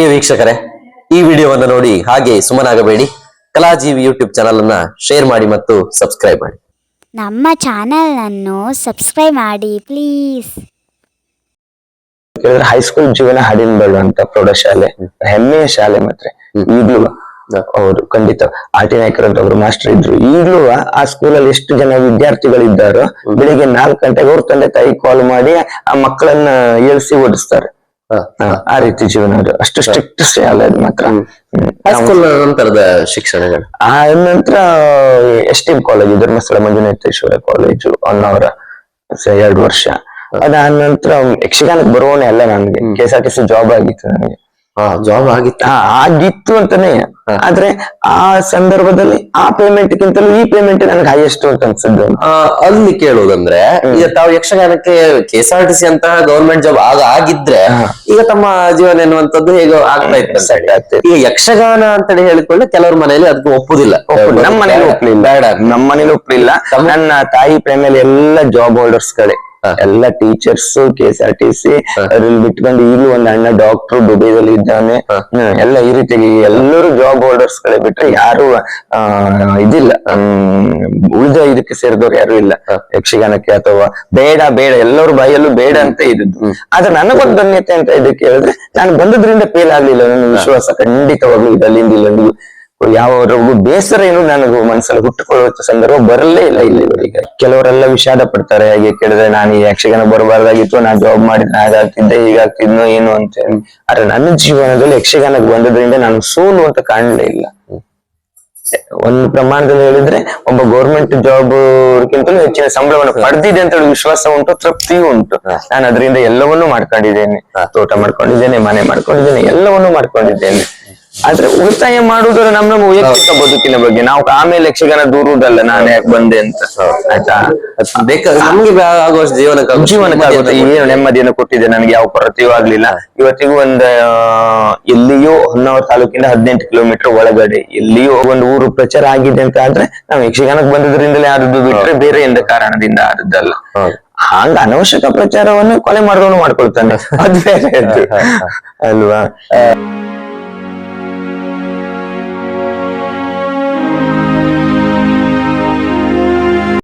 ಪ್ರಿಯ ವೀಕ್ಷಕರೇ ಈ ವಿಡಿಯೋವನ್ನು ನೋಡಿ ಹಾಗೆ ಸುಮ್ಮನಾಗಬೇಡಿ. ಕಲಾಜೀವಿ ಯೂಟ್ಯೂಬ್ ಚಾನಲ್ ಅನ್ನ ಶೇರ್ ಮಾಡಿ ಮತ್ತು ಸಬ್ಸ್ಕ್ರೈಬ್ ಮಾಡಿ. ನಮ್ಮ ಚಾನಲನ್ನು ಸಬ್ಸ್ಕ್ರೈಬ್ ಮಾಡಿ ಪ್ಲೀಸ್ ಕೇಳಿದ್ರೆ ಹೈಸ್ಕೂಲ್ ಜೀವನ ಹಾಡಿನ ಬಳ್ಳು ಅಂತ ಪ್ರೌಢಶಾಲೆ ಹೆಮ್ಮೆಯ ಶಾಲೆ ಮಾತ್ರ. ಈಗಲೂ ಅವರು ಖಂಡಿತ. ಆಟಿ ನಾಯಕರು ಅಂತ ಒಬ್ರು ಮಾಸ್ಟರ್ ಇದ್ರು. ಈಗಲೂ ಆ ಸ್ಕೂಲಲ್ಲಿ ಎಷ್ಟು ಜನ ವಿದ್ಯಾರ್ಥಿಗಳಿದ್ದಾರೋ ಬೆಳಿಗ್ಗೆ ನಾಲ್ಕು ಗಂಟೆಗೆ ಅವ್ರ ತಂದೆ ತಾಯಿ ಕಾಲ್ ಮಾಡಿ ಆ ಮಕ್ಕಳನ್ನ ಏಳ್ಸಿ ಓಡಿಸ್ತಾರೆ. ಆ ರೀತಿ ಜೀವನ ಅದು ಅಷ್ಟು ಸ್ಟ್ರಿಕ್ಟ್ ಸ್ಟೇ ಅಲ್ಲ ಇದು ಮಾತ್ರ. ಹೈಸ್ಕೂಲ್ ನಂತರದ ಶಿಕ್ಷಣಗಳು? ಆ ನಂತರ S T college Dharmasthala Manjunatheshwara college Honnavar ಎರಡು ವರ್ಷ. ಅದಾದ ನಂತರ ಯಕ್ಷಗಾನಕ್ಕೆ ಬರೋಣ ಅಲ್ಲ ನನ್ಗೆ. K S R T C job ಆಗಿತ್ತು ನನಗೆ. ಜಾಬ್ ಆಗಿತ್ತು. ಆಗಿತ್ತು ಅಂತಾನೆ. ಆದ್ರೆ ಆ ಸಂದರ್ಭದಲ್ಲಿ ಆ ಪೇಮೆಂಟ್ ಗಿಂತಲೂ ಈ ಪೇಮೆಂಟ್ ನನಗೆ ಹೈಯೆಸ್ಟ್ ಅಂತ ಅನ್ಸಿದ್ದು ಅಲ್ಲಿ ಕೇಳುವುದಂದ್ರೆ ಈಗ ತಾವು ಯಕ್ಷಗಾನಕ್ಕೆ K S R T C ಅಂತಹ ಗವರ್ಮೆಂಟ್ ಜಾಬ್ ಆಗ ಆಗಿದ್ರೆ ಈಗ ತಮ್ಮ ಜೀವನ ಎನ್ನುವಂತದ್ದು ಹೇಗೆ ಆಗ್ತಾ ಇತ್ತು ಅಂತ ಈಗ ಯಕ್ಷಗಾನ ಅಂತೇಳಿ ಹೇಳಿಕೊಂಡು ಕೆಲವ್ರ ಮನೆಯಲ್ಲಿ ಅದಕ್ಕೆ ಒಪ್ಪುದಿಲ್ಲ. ನಮ್ಮ ಮನೇಲಿ ಒಪ್ಲಿಲ್ಲ ಬೇಡ ನಮ್ಮ ಮನೇಲಿ ಒಪ್ಲಿಲ್ಲ ನನ್ನ ತಾಯಿ ಪ್ರೇಮಿಯಲ್ಲಿ ಎಲ್ಲ ಜಾಬ್ ಹೋಲ್ಡರ್ಸ್ ಗಳೇ. ಎಲ್ಲ teachers K S R T C ಅದ್ರಲ್ಲಿ ಬಿಟ್ಕೊಂಡು ಈಗಲೂ ಒಂದ್ ಅಣ್ಣ ಡಾಕ್ಟರ್ ದುಬೈದಲ್ಲಿ ಇದ್ದಾನೆ. ಎಲ್ಲ ಈ ರೀತಿಯಾಗಿ ಎಲ್ಲರೂ ಜಾಬ್ ಹೋಲ್ಡರ್ಸ್ ಗಳೇ ಬಿಟ್ರೆ ಯಾರು ಆ, ಇದಿಲ್ಲ. ಹ್ಮ್, ಉಳಿದ ಇದಕ್ಕೆ ಸೇರಿದವ್ರು ಯಾರು ಇಲ್ಲ. ಯಕ್ಷಗಾನಕ್ಕೆ ಅಥವಾ ಬೇಡ ಬೇಡ ಎಲ್ಲರೂ ಬಾಯಲ್ಲೂ ಬೇಡ ಅಂತ ಇದ್ದು ಆದ್ರೆ ನನಗೊಂದು ಧನ್ಯತೆ ಅಂತ ಇದಕ್ಕೆ ಹೇಳಿದ್ರೆ ನಾನು ಬಂದದ್ರಿಂದ ಫೇಲ್ ಆಗ್ಲಿಲ್ಲ. ನನ್ನ ವಿಶ್ವಾಸ ಖಂಡಿತವಾಗ್ಲೂ ಇದೆ ಅಲ್ಲಿಂದ ಇಲ್ಲಿಂದ ಯಾವವರೆಗೂ ಬೇಸರ ಏನು ನನಗೂ ಮನಸ್ಸಲ್ಲಿ ಹುಟ್ಟುಕೊಳ್ಳುವ ಸಂದರ್ಭ ಬರಲೇ ಇಲ್ಲ ಇಲ್ಲಿವರೆಗೆ ಕೆಲವರೆಲ್ಲ ವಿಷಾದ ಪಡ್ತಾರೆ ಹಾಗೆ ಕೇಳಿದ್ರೆ ನಾನು ಈ ಯಕ್ಷಗಾನ ಬರಬಾರ್ದಾಗಿತ್ತು ನಾನು ಜಾಬ್ ಮಾಡಿದ್ರೆ ಹಾಗಾಗ್ತಿದ್ದೆ ಹೀಗಾಗ್ತಿದ್ನೋ ಏನು ಅಂತ ಹೇಳಿ. ಆದ್ರೆ ನನ್ನ ಜೀವನದಲ್ಲಿ ಯಕ್ಷಗಾನಕ್ಕೆ ಬಂದದ್ರಿಂದ ನಾನು ಸೋಲು ಅಂತ ಕಾಣಲೇ ಇಲ್ಲ. ಒಂದು ಪ್ರಮಾಣದಲ್ಲಿ ಹೇಳಿದ್ರೆ ಒಬ್ಬ ಗೌರ್ಮೆಂಟ್ ಜಾಬ್ ಗಿಂತಲೂ ಹೆಚ್ಚಿನ ಸಂಬಳವನ್ನು ಪಡೆದಿದೆ ಅಂತ ಹೇಳಿ ವಿಶ್ವಾಸ ಉಂಟು ತೃಪ್ತಿಯೂ ಉಂಟು. ನಾನು ಅದರಿಂದ ಎಲ್ಲವನ್ನೂ ಮಾಡ್ಕೊಂಡಿದ್ದೇನೆ. ತೋಟ ಮಾಡ್ಕೊಂಡಿದ್ದೇನೆ ಮನೆ ಮಾಡ್ಕೊಂಡಿದ್ದೇನೆ ಎಲ್ಲವನ್ನೂ ಮಾಡ್ಕೊಂಡಿದ್ದೇನೆ. ಆದ್ರೆ ಉಳಿತಾಯ ಮಾಡುವುದರ ನಮ್ಮ ನಮ್ಮ ವೈಯಕ್ತಿಕ ಬದುಕಿನ ಬಗ್ಗೆ. ನಾವು ಆಮೇಲೆ ಯಕ್ಷಗಾನ ದೂರುವುದಲ್ಲ ನಾನು ಯಾಕೆ ಬಂದೆ ಅಂತ. ಆಯ್ತಾ? ಬೇಕಾದ ನಮ್ಗೆ ಆಗುವಷ್ಟು ಜೀವನಕ್ಕೆ ಜೀವನಕ್ಕಾಗುತ್ತೆ ಏನು ನೆಮ್ಮದಿಯನ್ನು ಕೊಟ್ಟಿದೆ ನನಗೆ? ಯಾವ ಕೊರತೆಯೂ ಆಗ್ಲಿಲ್ಲ. ಇವತ್ತಿಗೂ ಒಂದ್ ಎಲ್ಲಿಯೂ ಹೊನ್ನಾವರ ತಾಲೂಕಿಂದ ಹದಿನೆಂಟು ಕಿಲೋಮೀಟರ್ ಒಳಗಡೆ ಎಲ್ಲಿಯೋ ಒಂದು ಊರು ಪ್ರಚಾರ ಆಗಿದೆ ಅಂತ ಆದ್ರೆ ನಾವು ಯಕ್ಷಗಾನಕ್ಕೆ ಬಂದದ್ರಿಂದಲೇ ಆದದ್ದು ಬಿಟ್ರೆ ಬೇರೆ ಎಂದ ಕಾರಣದಿಂದ ಆದದ್ದಲ್ಲ. ಹಂಗ ಅನವಶ್ಯಕ ಪ್ರಚಾರವನ್ನು ಕೊಲೆ ಮಾಡಿದವನು ಮಾಡ್ಕೊಳ್ತಾನೆ. ಅದು ಬೇರೆ ಅಲ್ವಾ?